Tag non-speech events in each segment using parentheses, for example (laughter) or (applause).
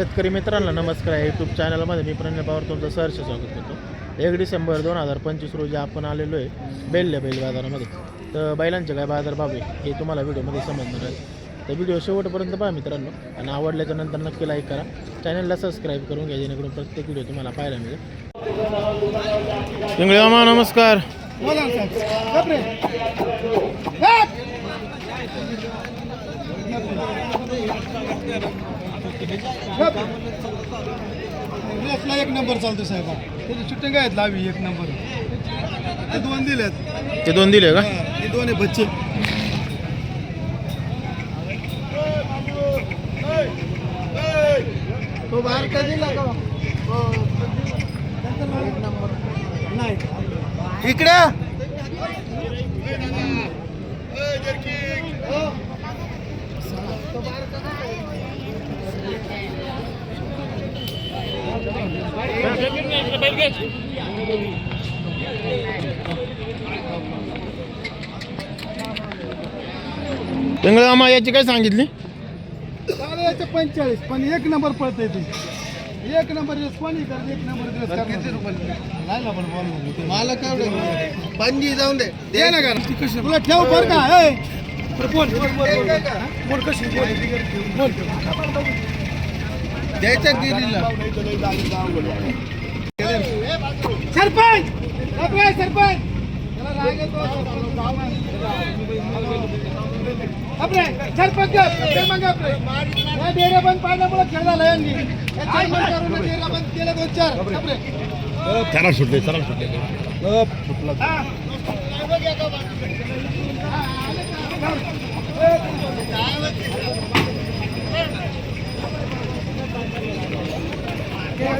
शेतकरी मित्रांना नमस्कार. आहे यूट्यूब चॅनलमध्ये मी प्रणय पवार तुमचं सहर्ष स्वागत करतो. एक डिसेंबर दोन हजार पंचवीस रोजी आपण आलेलो आहे बेल्ले बैल बाजारामध्ये. तर बैलांचे काय बाजार भाव आहे हे तुम्हाला व्हिडिओमध्ये समजणार आहे. तर व्हिडिओ शेवटपर्यंत पहा मित्रांनो. आणि आवडल्याच्या नंतर नक्की लाईक करा. चॅनलला सबस्क्राईब करून घ्या जेणेकरून प्रत्येक व्हिडिओ तुम्हाला पाहायला मिळेल. पिंगळे मामा नमस्कार. रेसला एक नंबर चालतो साहेब. त्याची शूटिंग आहेत लावी एक नंबर ते दोन दिलेत. ते दोन दिले का? हे दोन आहे बच्चे. तो बाहेर का दिला का नाही. इकडे. पिंगळे याची काय सांगितली? याचे पंचेचाळीस पण एक नंबर पळत ते. एक नंबर करत? एक नंबर मला काय पंजी जाऊन दे. दे ना का तुला ठेव बर का? बोल बोल, बोल, बोल. बोल कशी बोल? बोल. द्यायच्या गिरीला सरपंच! सरपंच! सरपंच. त्याला डेऱ्या बंद पाडल्यामुळे खेळ झाला यांनी डेऱ्या बंद केल्या दोन चार. आपले चला सुटले चला सुटले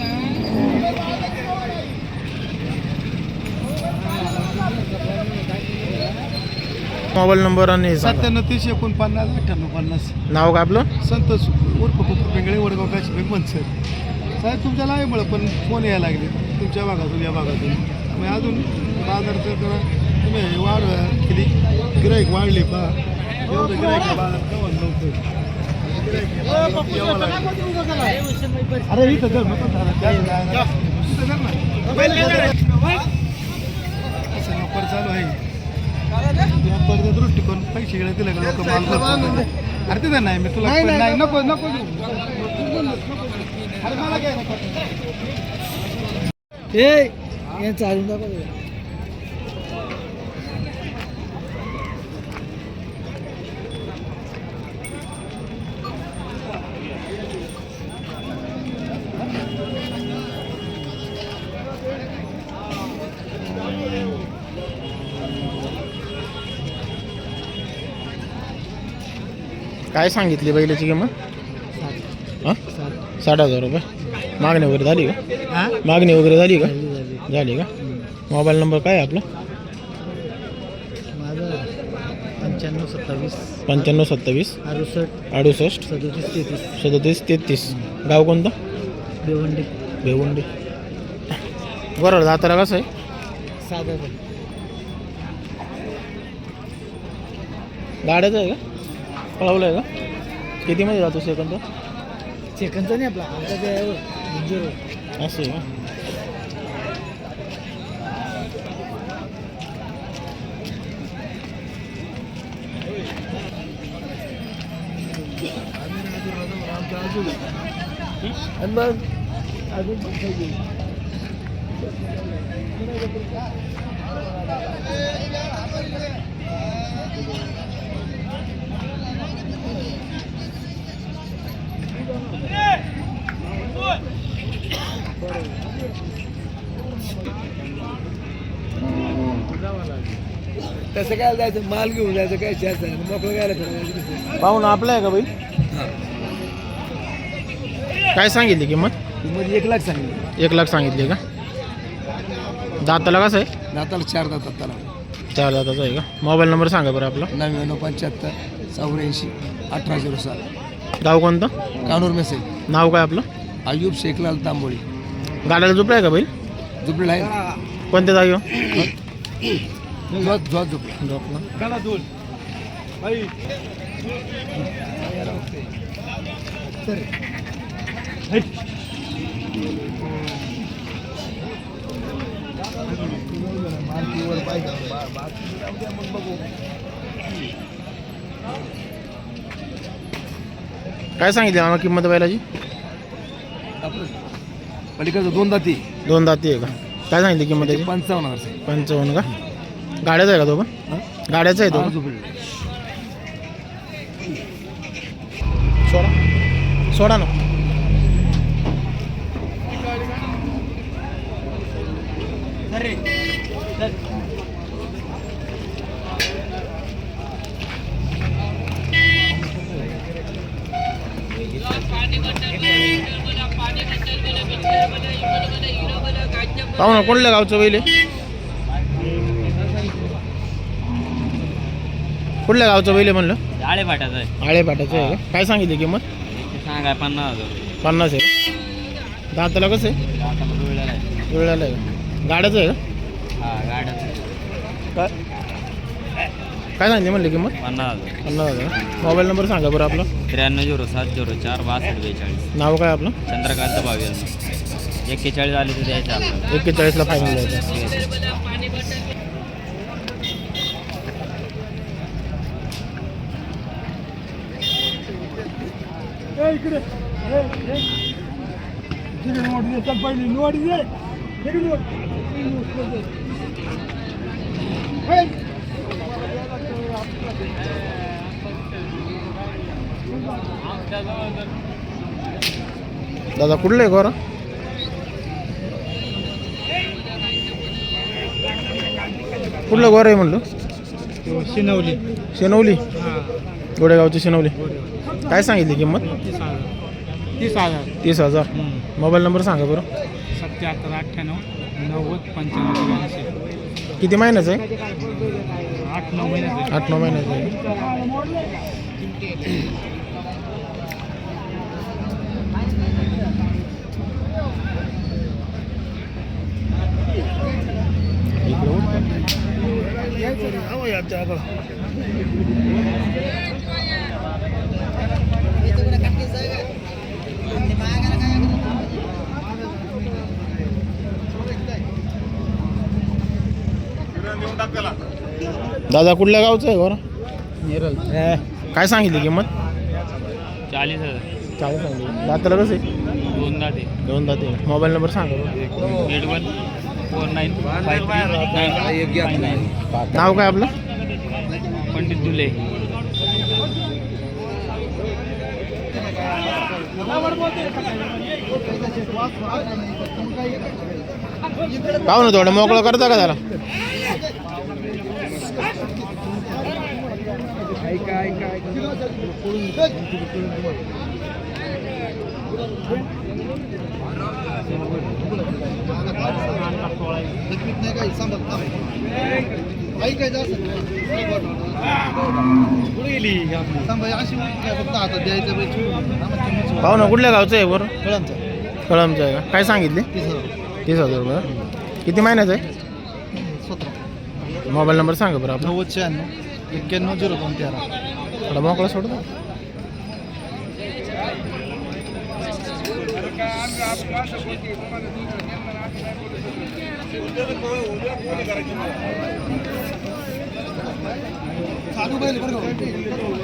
हा. मोबाईल नंबर आणि सांगा. सत्त्याण्णव तीस एकोणपन्नास अठ्ठ्याण्णव पन्नास. नाव का आपलं? संतोष उर्फ कुकर पिंगळे वडगाव काशी बेगमन सर साहेब तुमच्या लाईमुळं पण फोन यायला लागले. तुमच्या भागातून या भागातून. मग अजून बाजारचं जरा तुम्ही वाढ केली. गिराईक वाढले पा एवढं गिराईक बाजार केव्हा नव्हतं अरे इथं जर नको झालं, इथं जर ना. असं नोकर चालू आहे. व्यापारचा दृष्टिकोन पैसे गेले दिले का लोक माल भरतात. अरे तिथं नाही मी तुला नाही नको नको देऊ. अरे मला काय नको हे चालू नको काय सांगितली बैलाची किंमत? हां? साठ हजार रुपये. मागणी वगैरे झाली का? मागणी वगैरे झाली का? झाली का? मोबाईल नंबर काय आहे आपला? पंच्याण्णव सत्तावीस. पंच्याण्णव सत्तावीस. अडुसष्ट. अडुसष्ट. सदोतीस तेहतीस. सदतीस तेहतीस. गाव कोणतं? बेवंडी भेवंडी. बरोबर दाताला कसं आहे? साधा गाड्याचं आहे का? पळवलं आहे का कितीमध्ये जातो सेकंद सेकंदचा नाही आपला आमचा ते असं आहे का आणि मग अजून तसं काय जायचं माल घेऊन जायचं काय नाही. मोकळं गायला फिरायचं पाहून आपलं आहे का बैल? काय सांगितली किंमत? मध्ये एक लाख सांगितलं. एक लाख सांगितली का? दाताला कसं आहे? दाताला चार दातात त्याला चार दाताचा आहे का? मोबाईल नंबर सांगा बरं आपला. नव्याण्णव पंच्याहत्तर चौऱ्याऐंशी अठरा झिरो सात. गाव कोणतं? कानूर मेसेज नाव काय आपलं? अयुब शेखलाल तांबोळी. गाड्याला झोपलाय का बैल? झुपलेला आहे. कोणत्या जागी हो? (coughs) जोत जोत झुपला झोपला काय सांगितली आम्हाला किंमत बैलाची? पलीकडचं दोन दाती. दोन दाती आहे का? काय सांगितली किंमत त्याची? पंचावन्न हजार. पंचावन्न का? गाड्याचा आहे का तो पण? गाड्याचा आहे तो. सोडा. सोडा ना. पाहू ना कोणत्या गावचं बैल कुठल्या गावचं बैल आहे म्हणलं? आळे आहे. आळे पाटाचं आहे का? काय सांगितली किंमत? ते पन्नास हजार. पन्नास आहे दाताला कसं आहे? आता जुळलेला आहे. जुळलेलं आहे का? गाड्याचं आहे का? हा गाड्या काय? काय सांगितली म्हणली किंमत? पन्नास हजार. पन्नास हजार. मोबाईल नंबर सांगा बरं आपला. त्र्याण्णव झिरो सात झिरो चार बासष्ट बेचाळीस. नाव काय आपलं? चंद्रकांत भावी. एक्केचाळीस आले तर द्यायचं आपल्याला. एक्केचाळीसला फायनल द्यायचं. दादा कुठलं आहे गोरा कुठलं गोर आहे म्हणलं शिनवली शेनवली गोडेगावची शेनवली. काय सांगितली किंमत? तीस हजार. तीस हजार. मोबाईल नंबर सांगा बरं. सत्याहत्तर अठ्ठ्याण्णव नव्वद पंच्याण्णव किती महिन्याचं आहे? आठ नऊ महिन्याचे आठ नऊ महिन्याचं आहे. दादा कुठल्या गावचं आहे नेरल. काय सांगितली किंमत? चाळीस हजार. चाळीस सांगितली. दाताला कसं आहे? दोन दाते. दोन दाते. मोबाईल नंबर सांगा बरं. Eight one four nine five nine नाव काय आपलं? पंडित दुले पाहू ना थोडं मोकळं करता का त्याला पाहू ना कुठल्या गावचं आहे बरं? कळमचं. आहे का? काय सांगितले? तीस हजार. रुपये. किती महिन्याचं आहे? मोबाईल नंबर सांगा बरं आपला. नव्वद शहाण्णव एक्क्याण्णव झिरो दोन तेरा. थोडा मोकळा सोडतो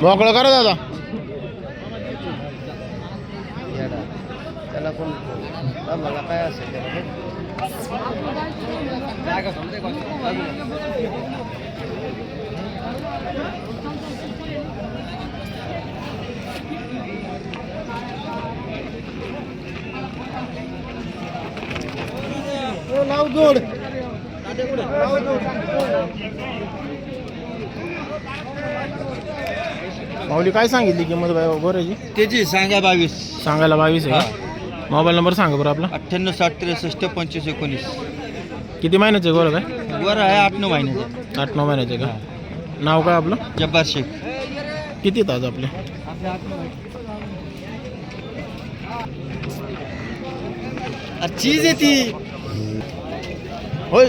मोकळं करा दादा. त्याला कोण मला काय असेल नाव जोड. माऊली काय सांगितली किंमत गोऱ्याची? त्याची सांगा बावीस. सांगायला बावीस आहे का? मोबाईल नंबर सांगा बरं आपला. अठ्ठ्याण्णव साठ त्रेसष्ट पंचवीस एकोणीस. किती महिन्याचं आहे गोरं काय वर आहे आठ नऊ महिन्याचं. आठ नऊ महिन्याचं का? नाव काय आपलं? जब्बार शेख. किती ताज आपले? चीज आहे ती. होय.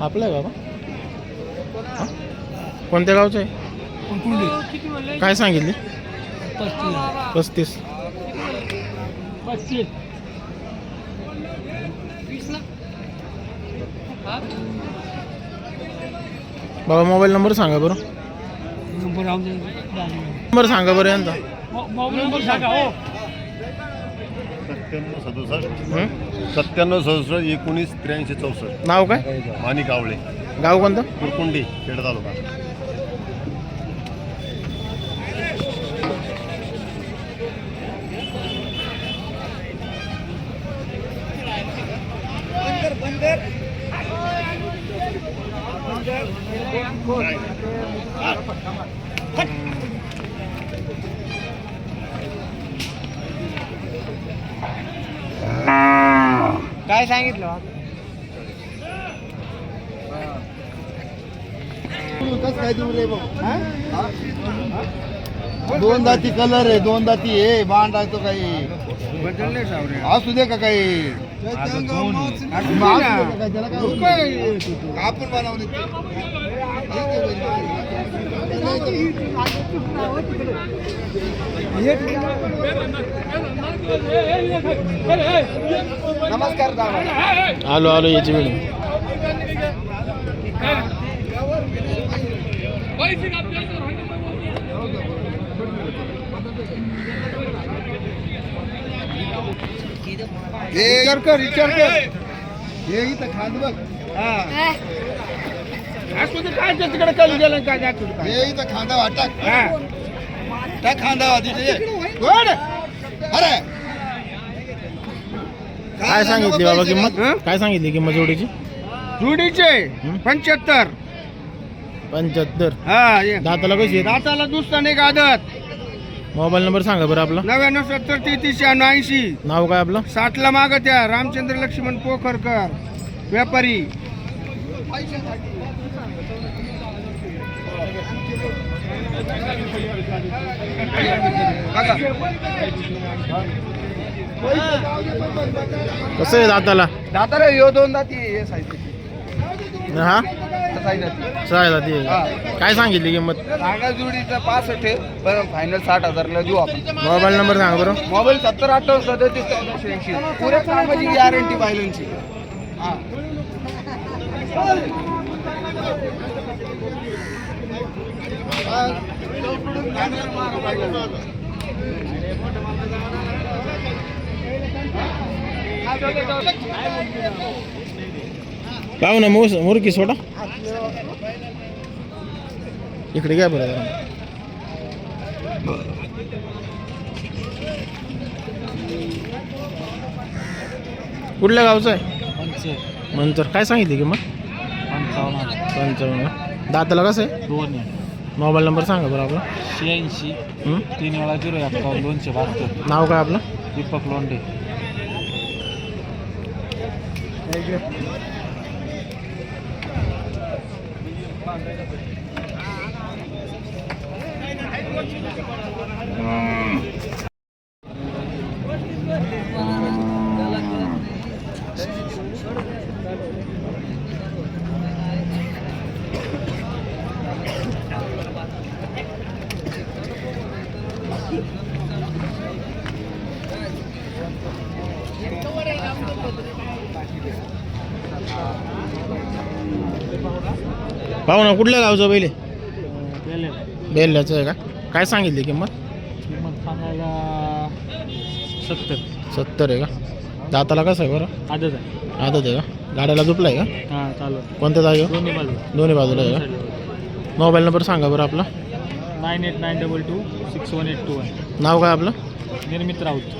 आपलं आहे बाबा? कोणत्या गावचं आहे? काय सांगितले? पस्तीस. बाबा मोबाईल नंबर सांगा बरं. नंबर सांगा बरं यांचा. सत्त्याण्णव सदुसष्ट हं? सत्त्याण्णव सदुसष्ट. एकोणीस त्र्याऐंशी चौसष्ट. नाव काय? माणिक आवळे. गाव कोणतं? कुरकुंडी खेड तालुका. काय सांगितलं दोन दाती कलर आहे दोन दाती आहे बांड आहे तो काही. असू दे का काही. आपण बनवले नमस्कार आलो आलो याची वेळ. विचार कर विचार कर. हे इथं खांद बघ. काय गेलं काय हे इथं खांदा वाटक त्या खांदा वाटी अरे. काय सांगितली बाबा किंमत? काय सांगितली किंमत जोडीची? जुडीचे? पंच्याहत्तर. पंच्याहत्तर. हा ये. दाताला कशी आहे दाताला दुसरा एक आदत? मोबाईल नंबर सांगा बरं आपला. नव्याण्णव सत्तर तेहतीस शहाण्णव ऐंशी. नाव काय आपलं? साठला मागत या रामचंद्र लक्ष्मण पोखरकर. व्यापारी. कसं आहे दाताला? दाताला यो दोन दाती हे साहित्य हा? सहा दाती. आहे. काय सांगितली किंमत? सांगा जोडीचा पासष्ट आहे पण फायनल साठ हजारला देऊ आपण. मोबाईल नंबर सांगा बरं. मोबाईल सत्तर अठ्ठावन्न सदतीस चौदाशे ऐंशी. पुऱ्या कामाची गॅरंटी बायलनची हा. पाहू ना मुस मुरकी सोडा. इकडे घ्या बरं. कुठल्या गावचं आहे? मंचर. काय सांगितली किंमत पंचावन्न. दाताला कसं आहे? दोन मोबाईल नंबर सांगा बरं आपला. शहाऐंशी? तीन वेळा झिरो दोनशे बहात्तर. नाव काय आपलं? Deepak Thank you. पाहू ना कुठल्या गावचं पहिले? बेल्ल्याचं आहे का? काय सांगितली किंमत? किंमत सांगायला सत्तर. सत्तर आहे का? दाताला कसं आहे बरं? आदत आहे. आदत आहे का? गाड्याला दुपला आहे का? हां चालू कोणत्या जागेवर? दोन्ही बाजू दोन्ही बाजूला आहे का? मोबाईल नंबर सांगा बरं आपला. Nine eight nine double two six one eight two one. नाव काय आपलं? निर्मित राऊत.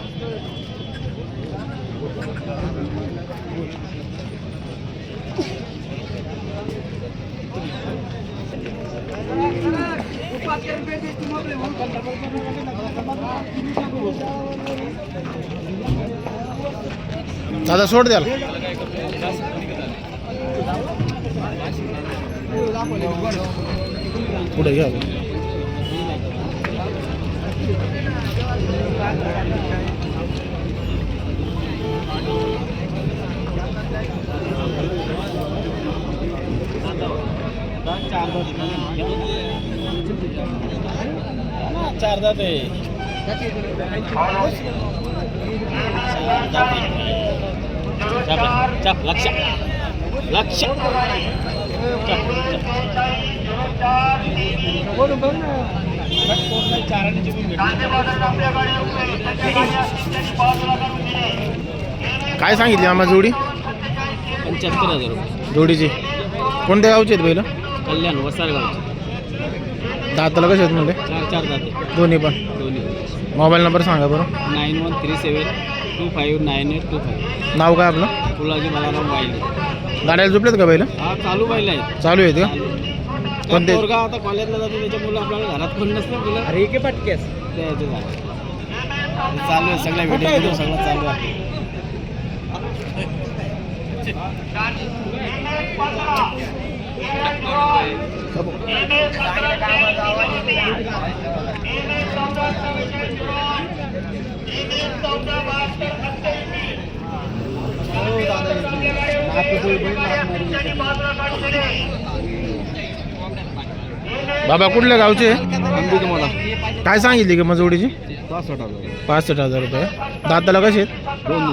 दादा सोड द्याल पुढे घ्या. चार जाते लक्ष. लक्ष. काय सांगितली आम्हा जोडी? पंच्याहत्तर हजार रुपये. जोडीची. कोणत्या गावचे आहेत बैल कल्याण वसारगावचे दाताला कसे आहेत म्हणजे चार चार जाते दोन्ही पण. दोन्ही. मोबाईल नंबर सांगा बरं. Nine one three seven two five nine eight two five. नाव काय आपलं? फुलाजी मलाराम वाहिले गाड्याला झोपलेत का बैल? हा चालू पाहिलं आहे चालू आहेत का? कोणते? पोरगा आता कॉलेजला जातो त्याच्या मुलं आपल्याला घरात कोण नसतं मुलं. अरे के पटकेस ते चालू आहे सगळ्या व्हिडिओ सगळं चालू आहे. बाबा कुठल्या गावचे? काय सांगितली की मग जोडीची पासष्ट हजार. पासष्ट हजार रुपये. दाताला कसे आहेत? दोन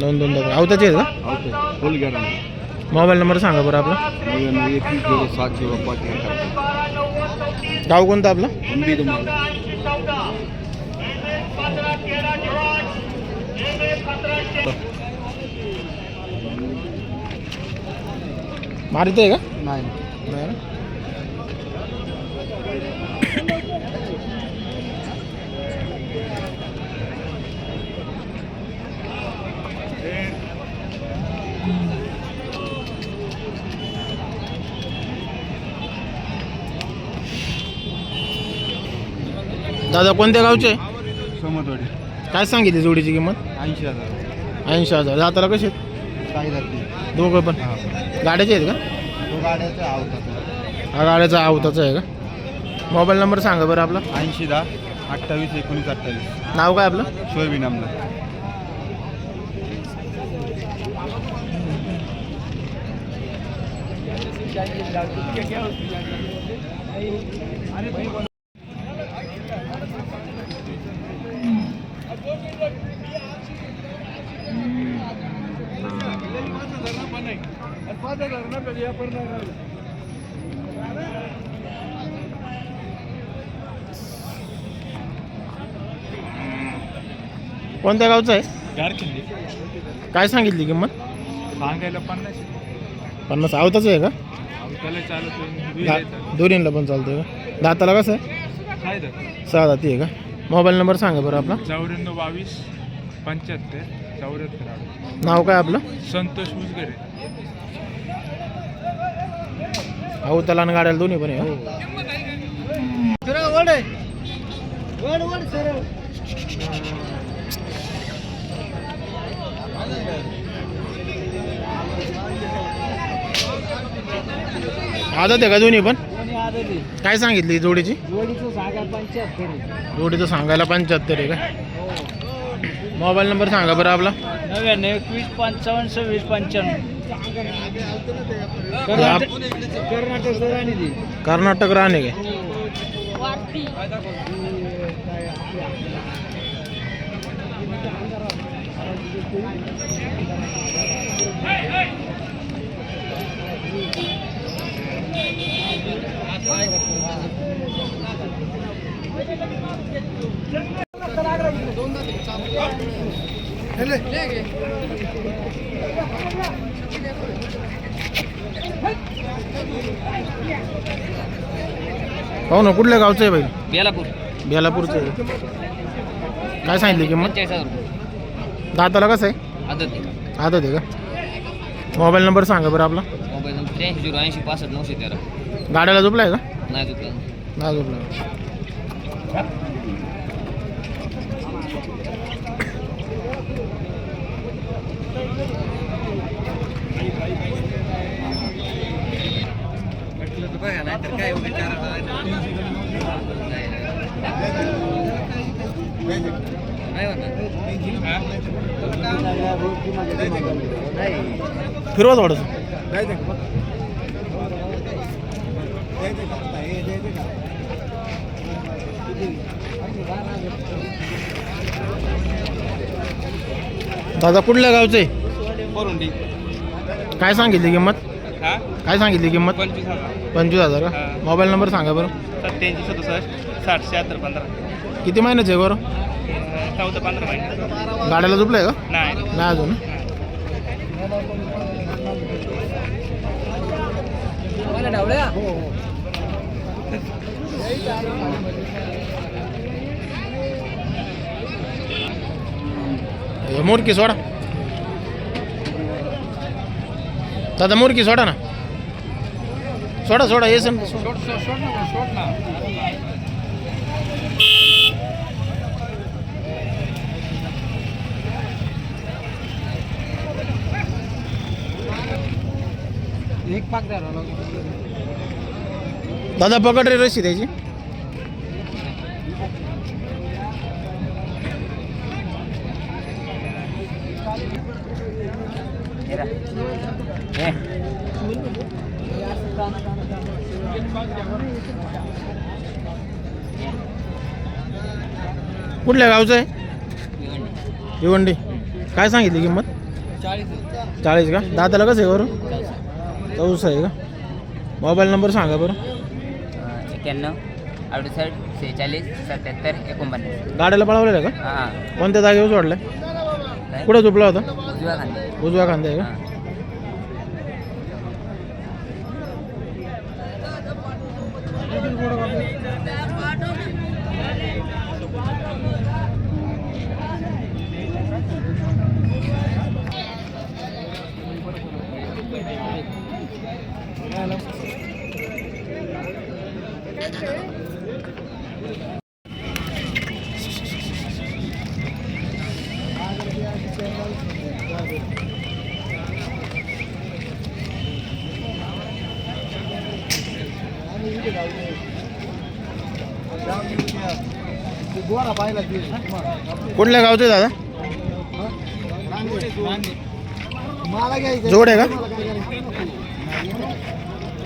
दोन दोन दोन दात. आवताचे आहेत का? Okay full guarantee. Mobile number सांगा बरं आपला. नव्याण्णव एकवीस झिरो सात झिरो पाच अठरा गाव कोणतं आपलं? अंबी तुम्हाला. मारित आहे का? नाही. दादा कोणत्या गावचे? समतवाडी काय सांगितली जोडीची किंमत? ऐंशी हजार. ऐंशी हजार. दाताला कसे आहेत? काही जाते दोघं पण? गाड्याचे आहेत का? तो गाड्याचा आवतात हा गाड्याचा आवताचा आहे का? मोबाईल नंबर सांगा बरं आपला. ऐंशी दहा अठ्ठावीस एकोणीस अठ्ठावीस. नाव काय आपलं? सोयाबीन आमला. कोणत्या गावचं आहे? काय सांगितली किंमत? सांगायला पन्नास. पन्नास. आवताचं आहे का? त्याला चालत दा- दोन्हीला पण चालतंय का? दाताला कसं आहे? काय सहा दाती आहे का? मोबाईल नंबर सांगा बरं आपला. चौऱ्याण्णव बावीस पंच्याहत्तर चौऱ्याहत्तर. आठ नाव काय आपलं? संतोष मुजगरे भाऊ त्याला गाड्याला दोन्ही पण आहे हो. आदत आहे का दोन्ही पण? काय सांगितली जोडीची जोडीचं? जोडीचं सांगायला पंच्याहत्तर आहे का? मोबाईल नंबर सांगा बरं आपला. नव्याण्णव एकवीस पंचावन्न सव्वीस पंच्याण्णव. कर्नाटक कर्नाटक राहणे काय हो ना कुठल्या गावचं आहे बाई? बेलापूर. बेलापूरचं आहे. काय सांगितली किंमत? पंचेचाळीस हजार रुपये. दाताला कसं आहे? आदत आदत आहे का? मोबाईल नंबर सांगा बरं आपला. मोबाईल नंबर त्र्याऐंशी झिरो ऐंशी पासष्ट नऊशे तेरा. गाड्याला झोपलाय का? नाही तुला नाही झोपला. फिरवा थोडंसं दादा कुठल्या गावचे? काय सांगितली किंमत? हा? काय सांगितली किंमत? पंचवीस हजार. पंचवीस हजार का? हा. मोबाईल नंबर सांगा बरं. सत्याऐंशी सदुसष्ट साठ शहात्तर पंधरा. किती महिन्याचे आहे बरं? चौदा पंधरा महिने. गाड्याला झोपलं आहे का? नाही. नाही अजून. हे मुरकी सोडा. दादा मुरकी सोडा ना. सोडा सोडा ये सण एक पाक द्या दादा पकड रे रशी त्याची. कुठल्या गावचं आहे? भिवंडी. काय सांगितली किंमत? चाळीस का? दादाला कसं आहे बरं चौस आहे का? मोबाईल नंबर सांगा बरं. एक्क्याण्णव अडुसष्ट सेहेचाळीस सत्याहत्तर एकोणपन्नास. गाड्याला पळवलेलं आहे का? हां. कोणत्या जागेवर सोडलं कुठं झोपला होता? उजव्या खांदे उजव्या आहे का? कुठल्या गावचं आहे. दादा जोड आहे का?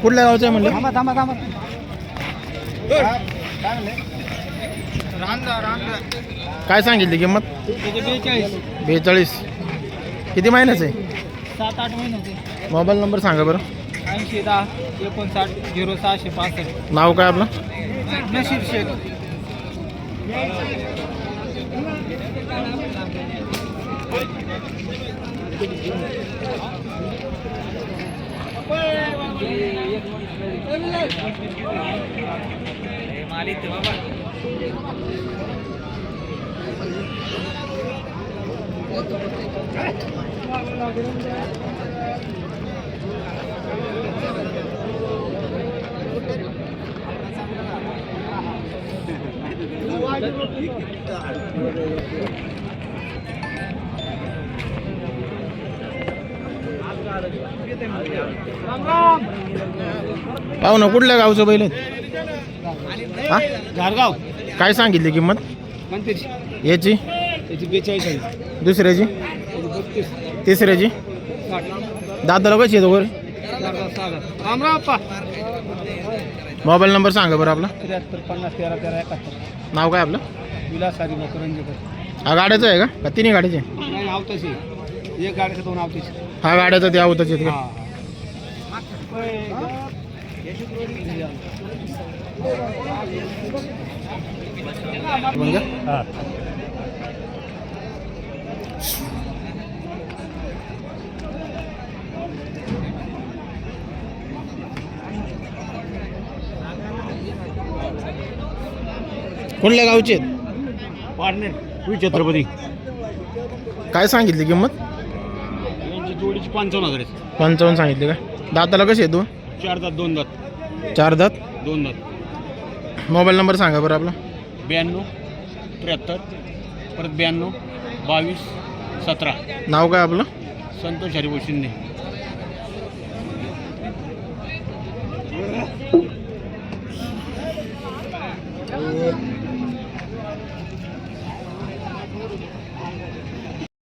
कुठल्या गावचं आहे म्हणलं? काय सांगितली किंमत? बेचाळीस. किती महिन्याचं आहे? सात आठ महिने होते मोबाईल नंबर सांगा बरं. ऐंशी दहा एकोणसाठ झिरो सहाशे पासष्ट. नाव काय आपलं? नशीब शेख. मालिक बाबा Thank you. पाहू ना कुठल्या गावचं बैल? हा? घारगाव काय सांगितली किंमत? याची? दुसऱ्याची? तिसऱ्याची? दादाला कशी येतो बरं मोबाईल नंबर सांगा बरं आपला. पन्नास तेरा तेरा एकाहत्तर. नाव काय आपलं? विलास हरी मकरंजकर हा गाड्याचं आहे का? का तिन्ही गाडीचे नाही आवताशी. एक गाडीचं दोन आवताशी? हा गाड्याचं ते आवतच येत का? हा. म्हणजे? कुठल्या गावचे आहेत? छत्रपती. काय सांगितली किंमत? यांची जोडीची पंचावन्न हजार पंचावन्न सांगितली का? दाताला कसे दोन? चार दात दोन दात. चार दात? दोन दात. मोबाईल नंबर सांगा बरं आपला. ब्याण्णव त्र्याहत्तर परत ब्याण्णव बावीस सतरा. नाव काय आपलं? संतोष हरिभाऊ शिंदे.